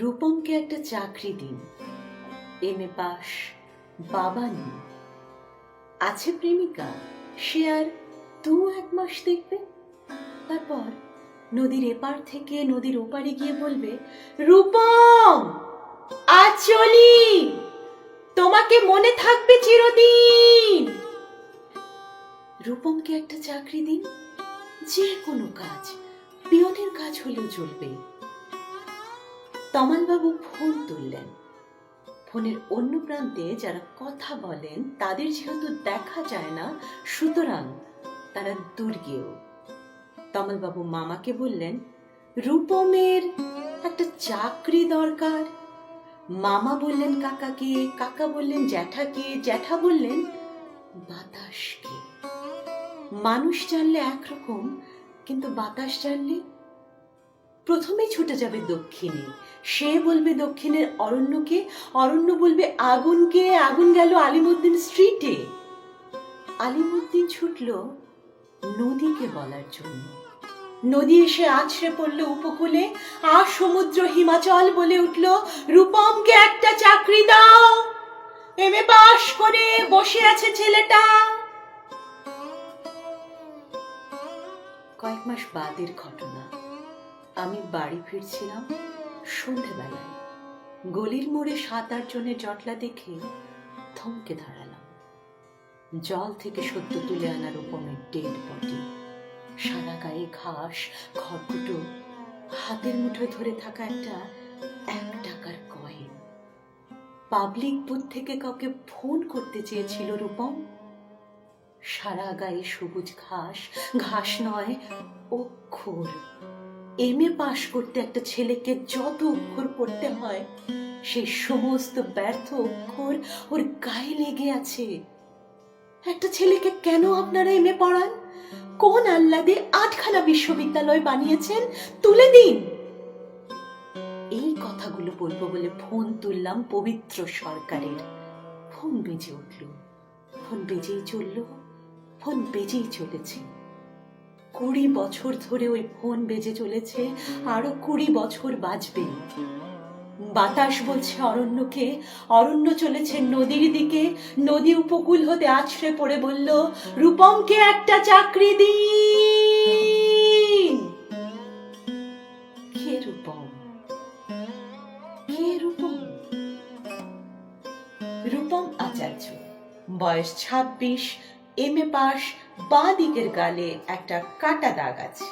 রূপমকে একটা চাকরি দিন। এম এ পাস বাবা নেই। আছে প্রেমিকা। সে আর দু এক মাস দেখবে। তারপর নদীর এপার থেকে নদীর ওপারে গিয়ে বলবে, রূপম, আজ চলি। তোমাকে মনে থাকবে চিরদিন। রূপমকে একটা চাকরি দিন। যে কোনো কাজ, পিয়নের কাজ হলেও চলবে। তমালবাবু ফোন তুললেন। ফোনের অন্য প্রান্তে যারা কথা বলেন, তাদের যেহেতু দেখা যায় না, সুতরাং তারা দুর্গেও তমালবাবু মামাকে বললেন, রূপমের একটা চাকরি দরকার। মামা বললেন, কাকাকে, কাকা বললেন, জ্যাঠাকে, জ্যাঠা বললেন, বাতাসকে। মানুষ জানলে একরকম, কিন্তু বাতাস জানলে প্রথমেই ছুটে যাবে দক্ষিণে। সে বলবে দক্ষিণের অরণ্যকে, অরণ্য বলবে আগুনকে, আগুন গেল আলিমুদ্দিন স্ট্রিটে আলিমুদ্দিন ছুটল নদীকে বলার জন্য। নদী এসে আছড়ে পড়ল উপকূলে, আর সমুদ্র হিমাচল বলে উঠল, রূপমকে একটা চাকরি দাও। এম এ পাশ করে বসে আছে ছেলেটা। কয়েক মাস বাদের ঘটনা। আমি বাড়ি ফিরছিলাম। সন্ধেবেলায় গলির মোড়ে সাত আট জনের জটলা দেখে থমকে দাঁড়ালাম। জল থেকে সদ্য তুলে আনা রূপমের ডেড বডি, সারা গায়ে ঘাস খড়কুটো হাতের মুঠোয় ধরে থাকা একটা এক টাকার কয়েন। পাবলিক বুথ থেকে কাউকে ফোন করতে চেয়েছিল রূপম। সারা গায়ে সবুজ ঘাস ঘাস নয়, অক্ষর। এম এ পাশ করতে একটা ছেলেকে যত অক্ষর পড়তে হয় সেই সমস্ত ব্যর্থ অক্ষর ওর গায়ে লেগে আছে। একটা ছেলেকে কেন আপনারা এম এ পড়ান? কোন আহ্লাদে আটখানা বিশ্ববিদ্যালয় বানিয়েছেন? তুলে দিন! এই কথাগুলো বলব বলে ফোন তুললাম পবিত্র সরকারের। ফোন বেজে উঠল। ফোন বেজেই চলল। ফোন বেজেই চলেছে। কুড়ি বছর ধরে ওই ফোন বেজে চলেছে, আরও কুড়ি বছর বাজবে বাতাস বলছে অরণ্যকে, অরণ্য চলেছে নদীর দিকে, নদী উপকূল হতে আছড়ে পড়ে বলল, রূপমকে একটা চাকরি দিন! কে রূপম? কে রূপম? রূপম আচার্য, বয়স ছাব্বিশ এম এ পাশ বাঁ দিকের গালে একটা কাটা দাগ আছে।